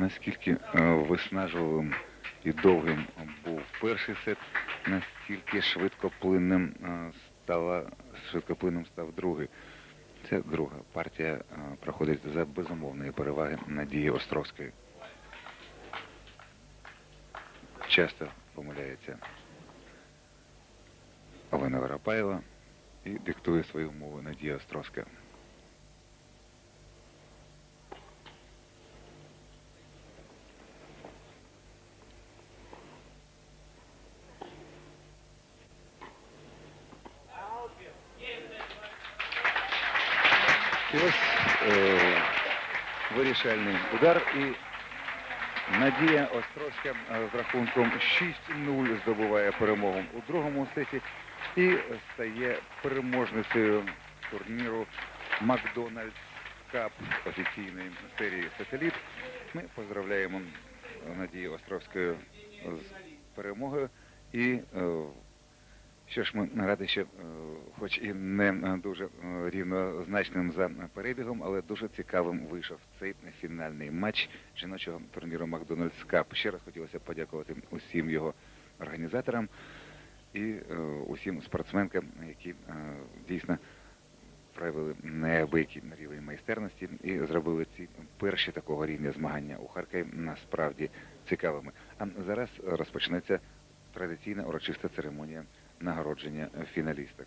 наскільки е, виснажливим і довгим був перший сет, настільки швидкоплинним е, стала швидкоплинним став другий. Це друга партія е, проходить за безумовної переваги Надії Островської. Часто помиляється Олена Воропаєва і диктує свої умови Надія Островська. І ось е, вирішальний удар і Надія Островська е, з рахунком 6-0 здобуває перемогу у другому сеті і стає переможницею турніру Макдональдс Кап офіційної серії Сателіт. Ми поздравляємо Надію Островською з перемогою і е, що ж, ми раді, що, е, хоч і не е, дуже е, рівнозначним за перебігом, але дуже цікавим вийшов цей фінальний матч жіночого турніру Макдональдс Кап. Ще раз хотілося подякувати усім його організаторам і е, усім спортсменкам, які дійсно проявили неабиякий рівень майстерності і зробили ці перші такого рівня змагання у Харкові насправді цікавими. А зараз розпочнеться традиційна урочиста церемонія нагородження фіналісток.